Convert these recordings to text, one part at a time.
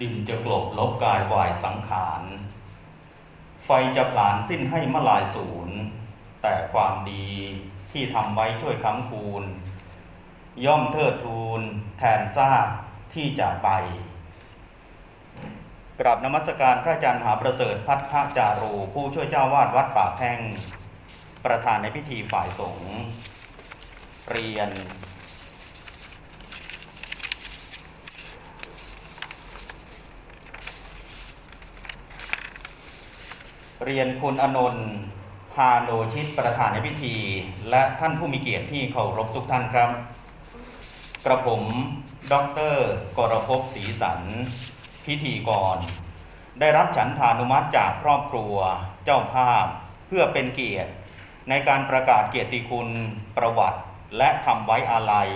ดินจะกลบลบกายวายสังขาร ไฟจะผลาญสิ้นให้มลายสูญแต่ความดีที่ทำไว้ช่วยค้ำคูณ ย่อมเทิดทูนแทนซากที่จากไปกราบนมัสการพระอาจารย์มหาประเสริฐพัฒนาจารูผู้ช่วยเจ้าวาดวัดป่าแท่ง ประธานในพิธีฝ่ายสงฆ์เรียน เรียนคุณอนนท์พาโนชิตประธานในพิธี และท่านผู้มีเกียรติที่เคารพทุกท่านครับ กระผมดอกเตอรกรภพศรีสัน พิธีกร ได้รับฉันทานุมัติจากครอบครัวเจ้าภาพ เพื่อเป็นเกียรติ ในการประกาศเกียรติคุณประวัติ และคำไว้อาลัย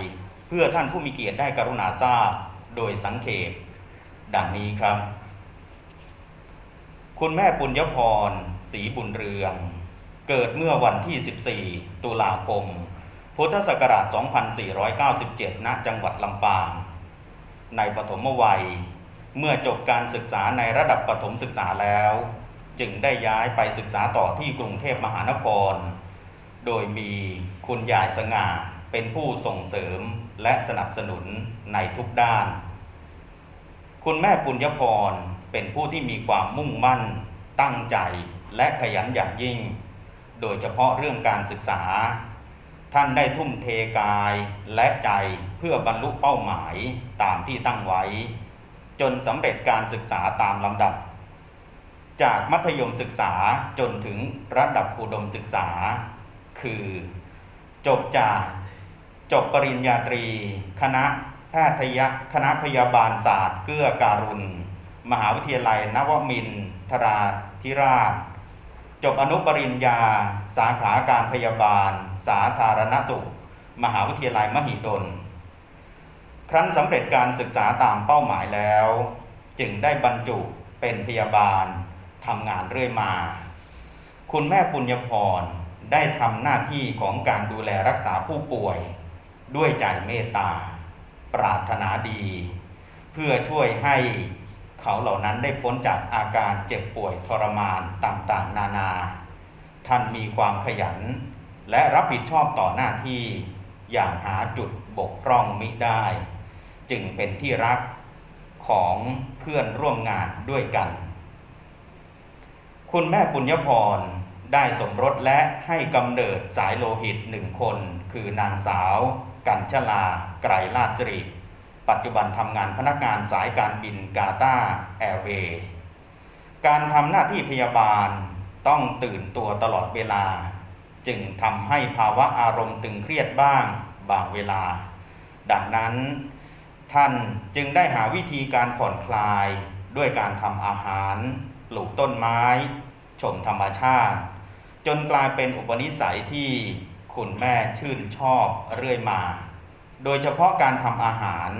เพื่อท่านผู้มีเกียรติได้กรุณาทราบ โดยสังเขปดังนี้ครับ คุณแม่ปุญญพรศรีบุญเรือง เกิดเมื่อวันที่ 14 ตุลาคม พุทธศักราช 2497 ณ จังหวัดลำปาง ในปฐมวัย เมื่อจบการศึกษาในระดับประถมศึกษาแล้ว จึงได้ย้ายไปศึกษาต่อที่กรุงเทพมหานคร โดยมีคุณยายสง่าเป็นผู้ส่งเสริมและสนับสนุนในทุกด้าน คุณแม่ปุญญพร เป็นผู้ที่มีความมุ่งมั่น ตั้งใจและขยันอย่างยิ่ง โดยเฉพาะเรื่องการศึกษา ท่านได้ทุ่มเทกายและใจเพื่อบรรลุเป้าหมายตามที่ตั้งไว้ จนสำเร็จการศึกษาตามลำดับ จากมัธยมศึกษาจนถึงระดับอุดมศึกษา คือ จบจากจบปริญญาตรี คณะแพทยคณะพยาบาลศาสตร์เกื้อการุณ มหาวิทยาลัยนวมินทราธิราช จบอนุปริญญา สาขาการพยาบาล สาธารณสุข มหาวิทยาลัยมหิดล ครั้นสำเร็จการศึกษาตามเป้าหมายแล้ว จึงได้บรรจุเป็นพยาบาลทำงานเรื่อยมา คุณแม่ปุญญพรได้ทำหน้าที่ของการดูแลรักษาผู้ป่วย ด้วยใจเมตตา ปรารถนาดี เพื่อช่วยให้ เขาเหล่านั้นได้พ้นจากอาการเจ็บป่วยทรมานต่างๆ นานา ท่านมีความขยัน และรับผิดชอบต่อหน้าที่อย่างหาจุดบกพร่องมิได้ จึงเป็นที่รักของเพื่อนร่วมงานด้วยกัน คุณแม่ปุญญพรได้สมรสและให้กำเนิดสายโลหิตหนึ่งคน คือนางสาว กัญชลา ไกรลาดสิริ ปัจจุบันทำงานพนักงานสายการบินกาตาแอร์เวย์การทำหน้าที่พยาบาลต้องตื่นตัวตลอดเวลา จึงทำให้ภาวะอารมณ์ตึงเครียดบ้างบางเวลา ดังนั้น ท่านจึงได้หาวิธีการผ่อนคลายด้วยการทำอาหาร ปลูกต้นไม้ ชมธรรมชาติ จนกลายเป็นอุปนิสัยที่คุณแม่ชื่นชอบเรื่อยมา โดยเฉพาะการทำอาหาร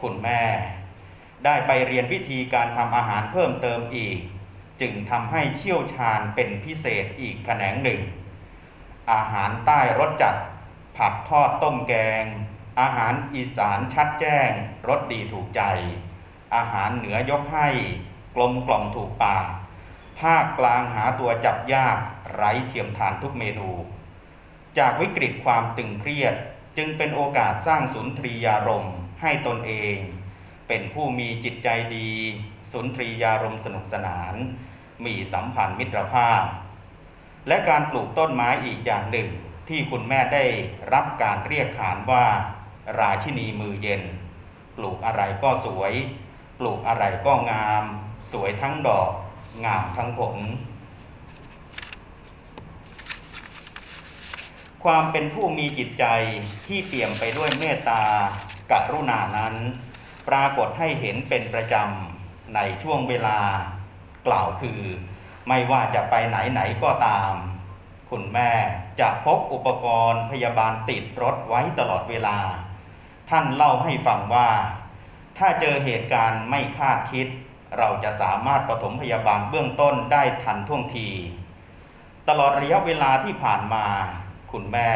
คุณแม่ ได้ไปเรียนวิธีการทำอาหารเพิ่มเติมอีก จึงทำให้เชี่ยวชาญเป็นพิเศษอีกแขนงหนึ่ง อาหารใต้รสจัด ผัดทอดต้มแกง อาหารอีสานชัดแจ้งรสดีถูกใจ อาหารเหนือยกให้กลมกล่อมถูกปากภาคกลางหาตัวจับยากไร้เทียมทานทุกเมนู จากวิกฤตความตึงเครียด จึงเป็นโอกาสสร้างสุนทรียารมณ์ให้ตนเอง เป็นผู้มีจิตใจดี สุนทรียารมณ์สนุกสนาน มีสัมพันธ์มิตรภาพ และการปลูกต้นไม้อีกอย่างหนึ่ง ที่คุณแม่ได้รับการเรียกขานว่า ราชินีมือเย็น ปลูกอะไรก็สวย ปลูกอะไรก็งาม สวยทั้งดอก งามทั้งผล ความเป็นผู้มีจิตใจที่เปี่ยมไปด้วยเมตตากรุณานั้น ปรากฏให้เห็นเป็นประจำในช่วงเวลากล่าวคือ ไม่ว่าจะไปไหนไหนก็ตาม คุณแม่จะพกอุปกรณ์พยาบาลติดรถไว้ตลอดเวลา ท่านเล่าให้ฟังว่า ถ้าเจอเหตุการณ์ไม่คาดคิด เราจะสามารถปฐมพยาบาลเบื้องต้นได้ทันท่วงที ตลอดระยะเวลาที่ผ่านมา คุณแม่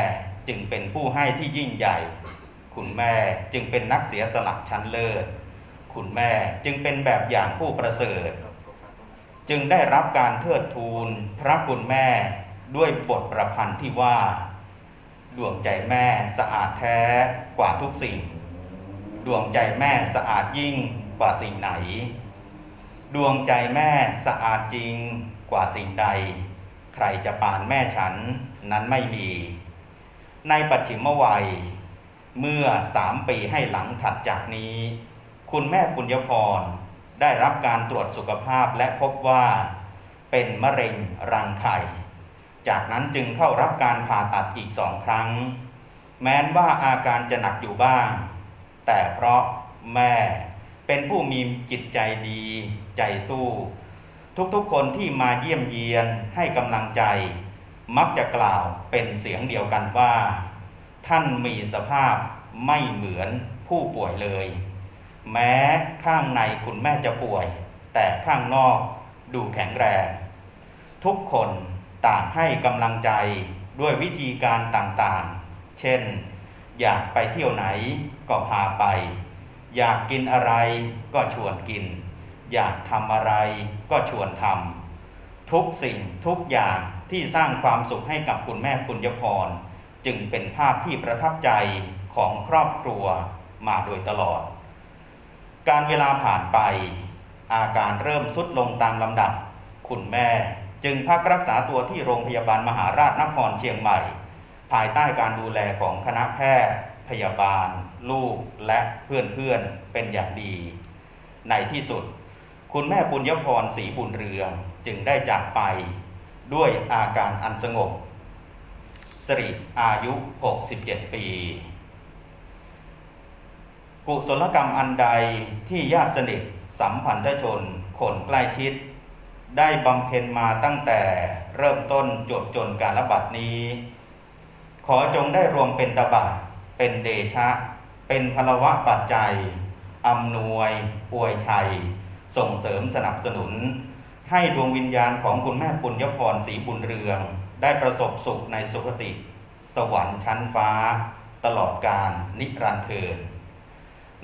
จึงเป็นผู้ให้ที่ยิ่งใหญ่ คุณแม่จึงเป็นนักเสียสละชั้นเลิศ คุณแม่จึงเป็นแบบอย่างผู้ประเสริฐ จึงได้รับการเทิดทูนพระคุณแม่ด้วยบทประพันธ์ที่ว่า ดวงใจแม่สะอาดแท้กว่าทุกสิ่ง ดวงใจแม่สะอาดยิ่งกว่าสิ่งไหน ดวงใจแม่สะอาดจริงกว่าสิ่งใด ใครจะปานแม่ฉัน นั้นไม่มี ในปัจฉิมวัย เมื่อสามปีให้หลังถัดจากนี้ คุณแม่ปุญญพรได้รับการตรวจสุขภาพและพบว่า เป็นมะเร็งรังไข่ จากนั้นจึงเข้ารับการผ่าตัดอีกสองครั้ง แม้นว่าอาการจะหนักอยู่บ้าง แต่เพราะแม่เป็นผู้มีจิตใจดีใจสู้ ทุกๆคนที่มาเยี่ยมเยียนให้กำลังใจ มักจะกล่าวเป็นเสียงเดียวกันว่า ท่านมีสภาพไม่เหมือนผู้ป่วยเลย แม้ข้างในคุณแม่จะป่วย แต่ข้างนอกดูแข็งแรง ทุกคนต่างให้กำลังใจด้วยวิธีการต่างๆ เช่น อยากไปเที่ยวไหนก็พาไป อยากกินอะไรก็ชวนกิน อยากทำอะไรก็ชวนทำทุกสิ่งทุกอย่าง ที่สร้างความสุขให้กับคุณแม่ปุญญพร จึงเป็นภาพที่ประทับใจของครอบครัวมาโดยตลอด การเวลาผ่านไป อาการเริ่มทรุดลงตามลำดับ คุณแม่จึงพักรักษาตัวที่โรงพยาบาลมหาราชนครเชียงใหม่ ภายใต้การดูแลของคณะแพทย์ พยาบาล ลูกและเพื่อนๆเป็นอย่างดี ในที่สุด คุณแม่ปุญญพรศรีบุญเรืองจึงได้จากไป ด้วยอาการอันสงบสิริอายุ 67 ปี กุศลกรรมอันใดที่ญาติสนิทสัมพันธชนคนใกล้ชิด ได้บำเพ็ญมาตั้งแต่เริ่มต้นจบจนการระบัดนี้ ขอจงได้รวมเป็นตบะเป็นเดชะ เป็นพลวะปัจจัยอำนวยอวยชัย ส่งเสริมสนับสนุน ให้ดวงวิญญาณของคุณแม่ปุญญพรศรีบุญเรือง ได้ประสบสุขในสุคติ สวรรค์ชั้นฟ้า ตลอดกาลนิรันดร์เทิน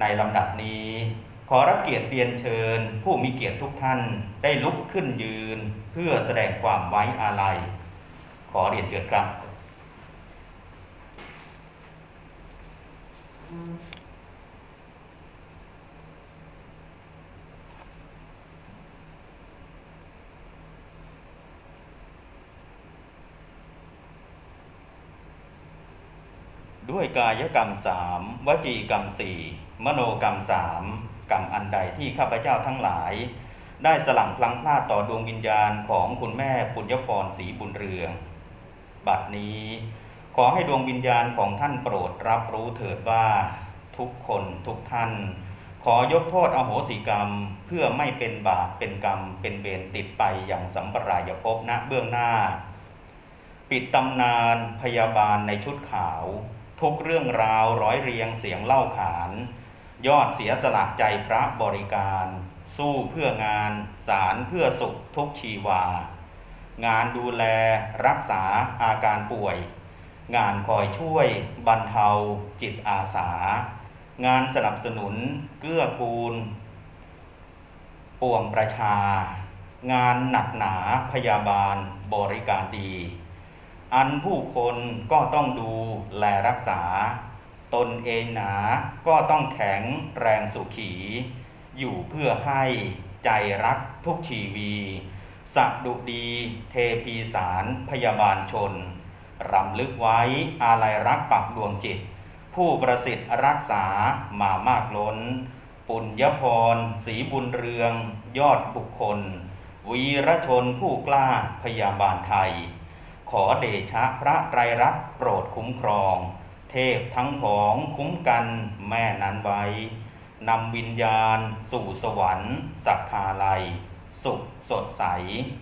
ในลำดับนี้ ขอรับเกียรติเรียนเชิญ ผู้มีเกียรติทุกท่านได้ลุกขึ้นยืน เพื่อแสดงความไว้อาลัย ขอเรียนเชิญครับ ด้วยกายกรรมสามวจีกรรมสี่มโนกรรมสามกรรมอันใดที่ข้าพเจ้าทั้งหลาย ได้สลังพลังพลาดต่อดวงวิญญาณของคุณแม่ปุญญพรศรีบุญเรือง บัดนี้ ขอให้ดวงวิญญาณของท่านโปรดรับรู้เถิดว่า ทุกคนทุกท่าน ขอยกโทษอโหสิกรรมเพื่อไม่เป็นบาปเป็นกรรม เป็นเวรติดไปอย่างสัมปรายภพณเบื้องหน้า ปิดตำนานพยาบาลในชุดขาว ทุกเรื่องราวร้อยเรียงเสียงเล่าขาน ยอดเสียสละใจพระบริการ สู้เพื่องาน สารเพื่อสุขทุกชีวา งานดูแลรักษาอาการป่วย งานคอยช่วยบรรเทา จิตอาสา งานสนับสนุน เกื้อกูลปวงประชา งานหนักหนาพยาบาลบริการดี อันผู้คนก็ต้องดูแลรักษา ตนเองหนาก็ต้องแข็งแรงสุขี อยู่เพื่อให้ใจรักทุกชีวีสักดุดีเทพีสารพยาบาลชน รำลึกไว้อาลัยรักปักดวงจิต ผู้ประสิทธิ์รักษามามากล้น ปุญญพรศีบุญเรือง ยอดบุคคล วีรชนผู้กล้าพยาบาลไทย ขอเดชะพระไตรรัตน์โปรดคุ้มครอง เทพทั้งผองคุ้มกันแม่นั้นไว้นำวิญญาณ สู่สวรรค์สักคาลัย สุขสดใส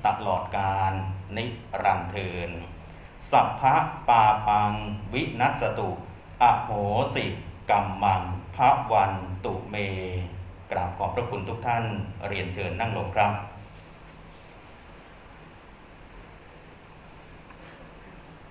ตลอดกาลนิรันดร์เทินสัพพะปาปังวินัสตุ อโหสิกัมมังพระวันตุเม กราบขอบพระคุณทุกท่านเรียนเชิญนั่งลงครับ